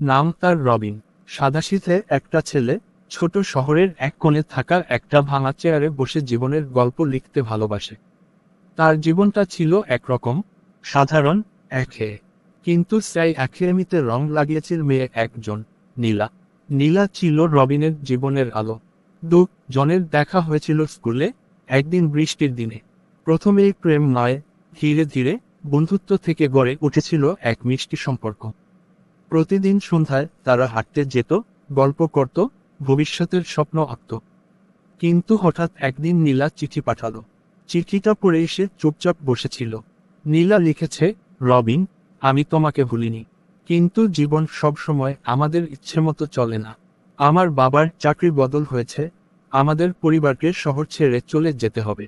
নাম তার রবিন। সাদাশীতে একটা ছেলে, ছোট শহরের এক কোণে থাকা একটা ভাঙা চেয়ারে বসে জীবনের গল্প লিখতে ভালোবাসে। তার জীবনটা ছিল একরকম, সাধারণ, একে। কিন্তু সেই একঘেয়েমিতে রং লাগিয়েছিল মেয়ে একজন, নীলা। নীলা ছিল রবিনের জীবনের আলো। দু জনের দেখা হয়েছিল স্কুলে, একদিন বৃষ্টির দিনে। প্রথমেই প্রেম নয় ধীরে ধীরে বন্ধুত্ব থেকে গড়ে উঠেছিল এক মিষ্টি সম্পর্ক। প্রতিদিন সন্ধ্যায় তারা হাঁটতে যেত, গল্প করত, ভবিষ্যতের স্বপ্ন আঁকত। কিন্তু হঠাৎ একদিন নীলা চিঠি পাঠালো। চিঠিটা পড়ে এসে চুপচাপ বসেছিল। নীলা লিখেছে, রবিন, আমি তোমাকে ভুলিনি। কিন্তু জীবন সবসময় আমাদের ইচ্ছে মতো চলে না। আমার বাবার চাকরি বদল হয়েছে, আমাদের পরিবারকে শহর ছেড়ে চলে যেতে হবে।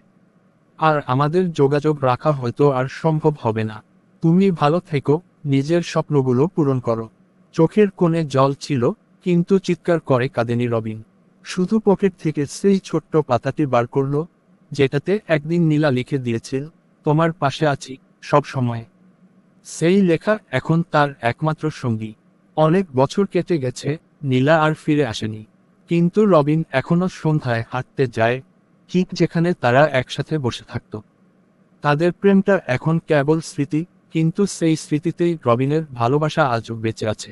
আর আমাদের যোগাযোগ রাখা হয়তো আর সম্ভব হবে না। তুমি ভালো থেকো। নিজের স্বপ্নগুলো পূরণ করো। চোখের কোণে জল ছিল, কিন্তু চিৎকার করে কাঁদেনি রবিন। শুধু পকেট থেকে সেই ছোট্ট পাতাটি বার করল, যেটাতে একদিন নীলা লিখে দিয়েছিল তোমার পাশে আছি, সব সময়। সেই লেখা এখন তার একমাত্র সঙ্গী। অনেক বছর কেটে গেছে, নীলা আর ফিরে আসেনি। কিন্তু রবিন এখনও সন্ধ্যায় হাঁটতে যায়, ঠিক যেখানে তারা একসাথে বসে থাকত। তাদের প্রেমটা এখন কেবল স্মৃতি কিন্তু সেই স্মৃতিতেই রবিনের ভালোবাসা আজও বেঁচে আছে।